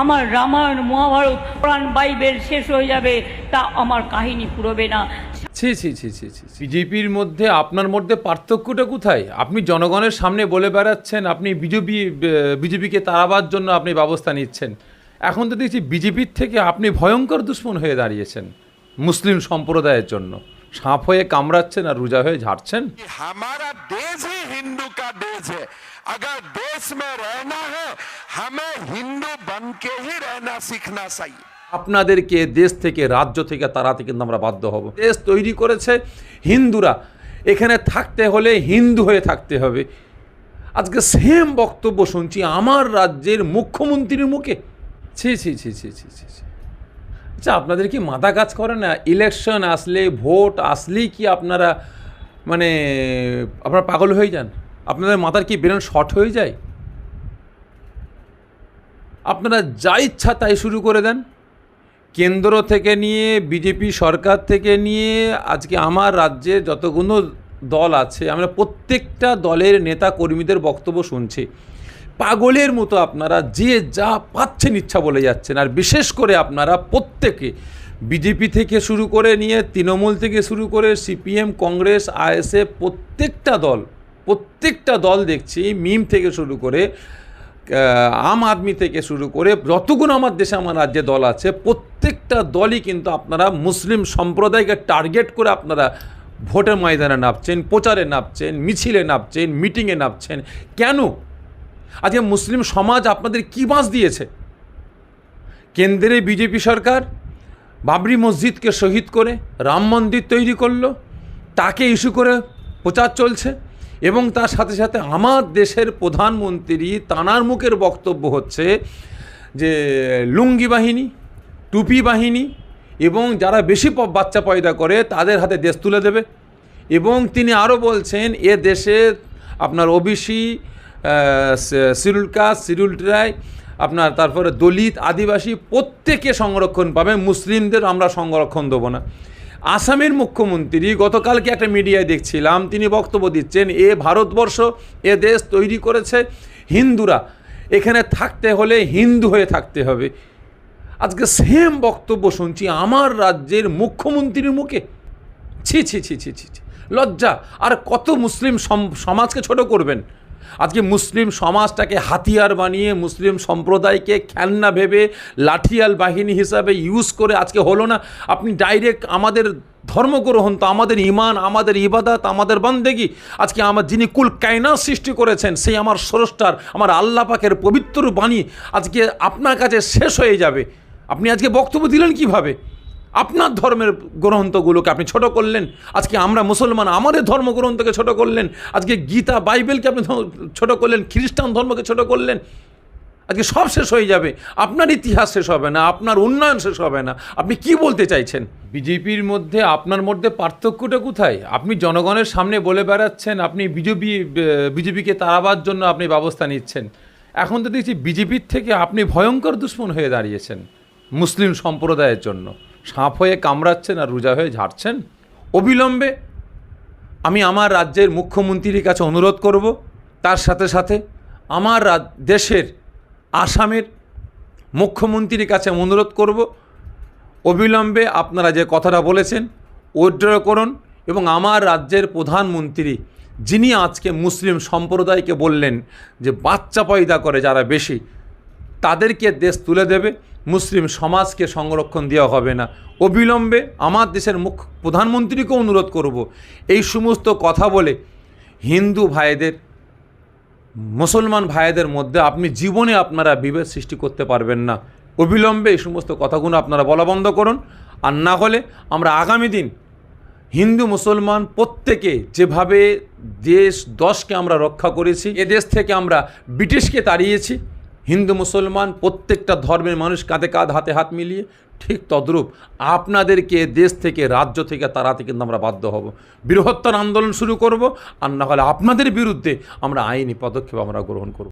আমার রামায়ণ, মহাভারত, প্রাণ, বাইবেল শেষ হয়ে যাবে, তা আমার কাহিনী পুরোবে না। ছি ছি ছি ছি ছি বিজেপির মধ্যে, আপনার মধ্যে পার্থক্যটা কোথায়? আপনি জনগণের সামনে বলে বেড়াচ্ছেন, আপনি বিজেপি বিজেপিকে তাড়াবার জন্য আপনি ব্যবস্থা নিচ্ছেন। এখন তো দেখছি বিজেপির থেকে আপনি ভয়ঙ্কর দুশ্মন হয়ে দাঁড়িয়েছেন, মুসলিম সম্প্রদায়ের জন্য। সাপ হয়ে কামড়াচ্ছেন আর রোজা হয়ে ঝাড়ছেন कि हमारा देश ही हिंदू का देश है अगर देश में रहना है हमें हिंदू बन के ही रहना सीखना चाहिए আপনাদেরকে দেশ থেকে রাজ্য থেকে তাড়াতে কিন্তু আমরা বাধ্য হব দেশ তৈরি করেছে হিন্দুরা এখানে থাকতে হলে হিন্দু হয়ে থাকতে হবে আজকে সেম বক্তব্য শুনছি আমার রাজ্যের মুখ্যমন্ত্রীর মুখে ছি ছি ছি ছি ছি ছি ছি। আচ্ছা আপনাদের কি মাথা কাজ করে না? ইলেকশন আসলে ভোট আসলেই কি আপনারা মানে আপনারা পাগল হয়ে যান? আপনাদের মাথার কি ব্রেন শর্ট হয়ে যায়? আপনারা যা ইচ্ছা তাই শুরু করে দেন। কেন্দ্র থেকে নিয়ে বিজেপি সরকার থেকে নিয়ে, আজকে আমার রাজ্যে যতগুলো দল আছে, আমরা প্রত্যেকটা দলের নেতা কর্মীদের বক্তব্য শুনছি। পাগলের মতো আপনারা, যে যা পাচ্ছেন ইচ্ছা বলে যাচ্ছেন। আর বিশেষ করে আপনারা প্রত্যেকে বিজেপি থেকে শুরু করে নিয়ে তৃণমূল থেকে শুরু করে সিপিএম, কংগ্রেস, আইএসএফ প্রত্যেকটা দল প্রত্যেকটা দল দেখছি মিম থেকে শুরু করে আম আদমি থেকে শুরু করে যতগুলো আমার দেশে, আমার রাজ্যে দল আছে, প্রত্যেকটা দলই কিন্তু আপনারা মুসলিম সম্প্রদায়কে টার্গেট করে আপনারা ভোটের ময়দানে নামছেন, প্রচারে নামছেন, মিছিলে নামছেন, মিটিংয়ে নামছেন। কেন? আজকে মুসলিম সমাজ আপনাদের কী বাঁশ দিয়েছে? কেন্দ্রে বিজেপি সরকার বাবরি মসজিদকে শহীদ করে রাম মন্দির তৈরি করল, তাকে ইস্যু করে প্রচার চলছে এবং তার সাথে সাথে আমার দেশের প্রধানমন্ত্রী তানার মুখের বক্তব্য হচ্ছে যে লুঙ্গি বাহিনী, টুপি বাহিনী এবং যারা বেশি বাচ্চা পয়দা করে তাদের হাতে দেশ তুলে দেবে। এবং তিনি আরও বলছেন, এ দেশে আপনার ওবিসি সিরুল কাস্ট সিরুল ট্রাই আপনার তারপরে দলিত আদিবাসী প্রত্যেকে সংরক্ষণ পাবে, মুসলিমদের আমরা সংরক্ষণ দেবো না। আসামের মুখ্যমন্ত্রী, গতকালকে একটা মিডিয়ায় দেখছিলাম, তিনি বক্তব্য দিচ্ছেন, এ ভারতবর্ষ, এ দেশ তৈরি করেছে হিন্দুরা। এখানে থাকতে হলে হিন্দু হয়ে থাকতে হবে। আজকে সেম বক্তব্য শুনছি আমার রাজ্যের মুখ্যমন্ত্রীর মুখে। ছি ছি ছি ছি ছি। লজ্জা, আর কত মুসলিম সম- সমাজকে ছোট করবেন? আজকে মুসলিম সমাজটাকে হাতিয়ার বানিয়ে মুসলিম সম্প্রদায়কে খেলনা ভেবে লাঠিয়াল বাহিনী হিসাবে ইউজ করে আজকে হলো না। আপনি ডাইরেক্ট আমাদের ধর্মগ্রহণ তো আমাদের ইমান আমাদের ইবাদাত, আমাদের বন্দেগি। আজকে আমার যিনি কুল কায়না সৃষ্টি করেছেন, সেই আমার স্রষ্টার, আমার আল্লাহ পাকের পবিত্র বাণী আজকে আপনার কাছে শেষ হয়ে যাবে। আপনি আজকে বক্তব্য দিলেন কীভাবে? আপনার ধর্মের গ্রন্থগুলোকে আপনি ছোট করলেন, আজকে আমরা মুসলমান, আমাদের ধর্মগ্রন্থকে ছোট করলেন, আজকে গীতা, বাইবেলকে আপনি ছোট করলেন, খ্রিস্টান ধর্মকে ছোট করলেন, আজকে সব শেষ হয়ে যাবে, আপনার ইতিহাস শেষ হবে না, আপনার উন্নয়ন শেষ হবে না, আপনি কি বলতে চাইছেন? বিজেপির মধ্যে, আপনার মধ্যে পার্থক্যটা কোথায়? আপনি জনগণের সামনে বলে বেড়াচ্ছেন, আপনি বিজেপি বিজেপিকে তাড়াবার জন্য আপনি ব্যবস্থা নিচ্ছেন। এখন তো দেখছি বিজেপির থেকে আপনি ভয়ঙ্কর দুশ্মন হয়ে দাঁড়িয়েছেন, মুসলিম সম্প্রদায়ের জন্য। সাপ হয়ে কামড়াচ্ছেন আর রোজা হয়ে ঝাড়ছেন? অবিলম্বে আমি আমার রাজ্যের মুখ্যমন্ত্রীর কাছে অনুরোধ করব, তার সাথে সাথে আমার দেশের আসামের মুখ্যমন্ত্রীর কাছে অনুরোধ করব, অবিলম্বে আপনারা যে কথাটা বলেছেন উইথড্র করুন এবং আমার রাজ্যের প্রধানমন্ত্রী যিনি আজকে মুসলিম সম্প্রদায়কে বললেন যে বাচ্চা পয়দা করে যারা বেশি, তাদেরকে দেশ তুলে দেবে। মুসলিম সমাজকে সংরক্ষণ দেওয়া হবে না। অবিলম্বে আমার দেশের মুখ প্রধানমন্ত্রীকেও অনুরোধ করব, এই সমস্ত কথা বলে হিন্দু ভাইদের, মুসলমান ভাইদের মধ্যে আপনি জীবনে আপনারা বিভেদ সৃষ্টি করতে পারবেন না। অবিলম্বে এই সমস্ত কথাগুলো আপনারা বলা বন্ধ করুন। আর না হলে আমরা আগামী দিন হিন্দু, মুসলমান প্রত্যেকে যেভাবে দেশ দশকে আমরা রক্ষা করেছি, এ দেশ থেকে আমরা ব্রিটিশকে তাড়িয়েছি হিন্দু মুসলমান প্রত্যেকটা ধর্মের মানুষ কাঁধে কাঁধ, হাতে হাত মিলিয়ে ঠিক তদ্রূপ আপনাদেরকে দেশ থেকে, রাজ্য থেকে তারাতে কিন্তু আমরা বাধ্য হব। বৃহত্তর আন্দোলন শুরু করব আর না হলে আপনাদের বিরুদ্ধে আমরা আইনি পদক্ষেপ আমরা গ্রহণ করব।